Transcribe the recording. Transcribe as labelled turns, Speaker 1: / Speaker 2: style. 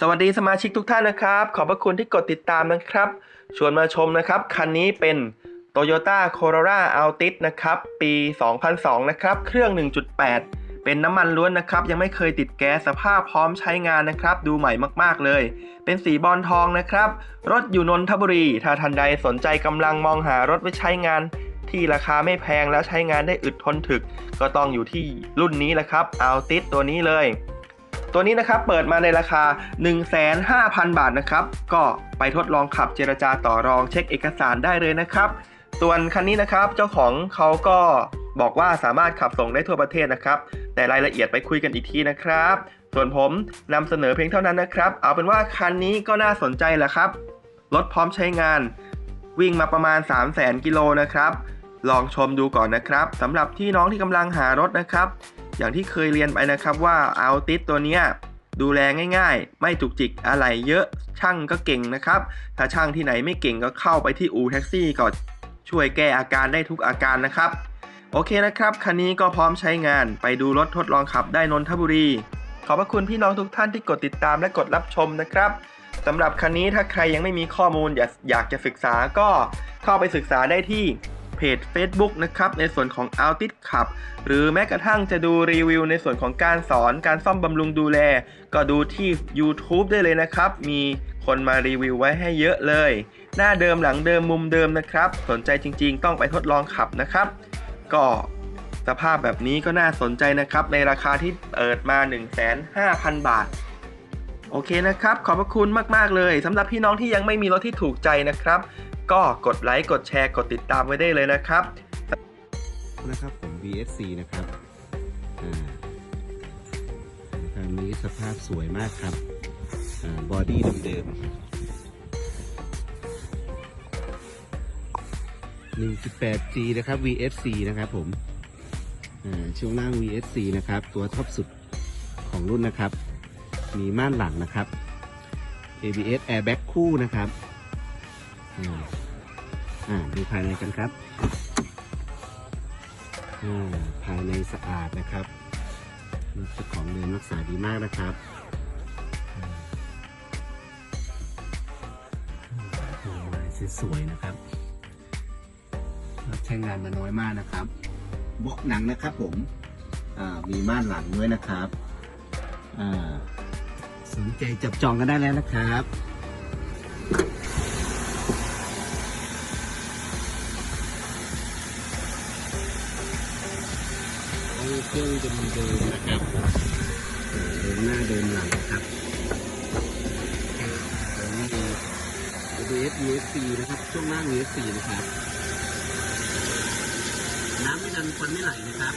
Speaker 1: สวัสดีสมาชิกทุกท่านนะครับ ขอบพระคุณที่กดติดตามนะครับ ชวนมาชมนะครับ คันนี้เป็น Toyota Corolla Altis นะครับ ปี 2002 นะครับ เครื่อง 1.8 เป็นน้ำมันล้วนนะครับ ยังไม่เคยติดแก๊สสภาพพร้อมใช้งานนะครับ ดูใหม่มากๆเลย เป็นสีบอลทองนะครับ รถอยู่นนทบุรี ถ้าท่านใดสนใจกำลังมองหารถไว้ใช้งาน ที่ราคาไม่แพงแล้วใช้งานได้อึดทนถึก ก็ต้องอยู่ที่รุ่นนี้แหละครับ Altis ตัวนี้เลย ตัวนี้นะครับเปิดมาในราคา 15,000 บาทนะครับ ก็ไปทดลองขับเจรจาต่อรองเช็คเอกสารได้เลยนะครับส่วนคันนี้นะครับเจ้าของเขาก็บอกว่าสามารถขับส่งได้ทั่วประเทศนะครับ แต่รายละเอียดไปคุยกันอีกทีนะครับ ส่วนผมนำเสนอเพียงเท่านั้นนะครับ เอาเป็นว่าคันนี้ก็น่าสนใจแหละครับรถพร้อมใช้งาน วิ่งมาประมาณ 3 0 0 0 0 0กิโลนะครับ ลองชมดูก่อนนะครับสำหรับที่น้องที่กำลังหารถนะครับ อย่างที่เคยเรียนไปนะครับว่าเอาติสตัวเนี้ยดูแลง่ายๆ ไม่จุกจิกอะไรเยอะช่างก็เก่งนะครับ ถ้าช่างที่ไหนไม่เก่งก็เข้าไปที่อู่แท็กซี่ก็ช่วยแก้อาการได้ทุกอาการนะครับ โอเคนะครับ คันนี้ก็พร้อมใช้งานไปดูรถทดลองขับได้นนทบุรี ขอบพระคุณพี่น้องทุกท่านที่กดติดตามและกดรับชมนะครับสำหรับคันนี้ถ้าใครยังไม่มีข้อมูลอยากอยากจะศึกษาก็เข้าไปศึกษาได้ที่ เพจ Facebook นะครับในส่วนของ Altis ขับหรือแม้กระทั่งจะดูรีวิวในส่วนของการสอนการซ่อมบำรุงดูแล ก็ดูที่ YouTube ได้เลยนะครับ มีคนมารีวิวไว้ให้เยอะเลย หน้าเดิมหลังเดิมมุมเดิมนะครับ สนใจจริง ๆ ต้องไปทดลองขับนะครับ ก็สภาพแบบนี้ก็น่าสนใจนะครับ ในราคาที่เปิดมา 1,500 0 บาท โอเคนะครับ ขอบพระคุณมากๆเลยสำหรับพี่น้องที่ยังไม่มีรถที่ถูกใจนะครับ ก็กดไลค์กดแชร์กดติดตามไว้ได้เลยนะครับ
Speaker 2: นะครับผม VSC นะครับอ่าคันนี้สภาพสวยมากครับบอดี้เดิมๆ 1.8G นะครับ VSC นะครับผมอ่าช่วงล่าง VSC นะครับ ตัวท็อปสุดของรุ่นนะครับ มีม่านหลังนะครับ ABS airbag คู่นะครับอ่าดูภายในกันครับอ่าภายในสะอาดนะครับเจ้าของเดิมรักษาดีมากนะครับลายสวยๆนะครับใช้งานมาน้อยมากนะครับเบาะหนังนะครับผมอ่ามีม่านหลังด้วยนะครับอ่า สนใจจับจองกันได้แล้วนะครับเครื่องเดิมๆนะครับเดินหน้าเดินหลังนะครับตัวนี้ดี ABS USB นะครับ ช่วงล่าง USB นะครับ น้ำไม่ดันควันไม่ไหลนะครับ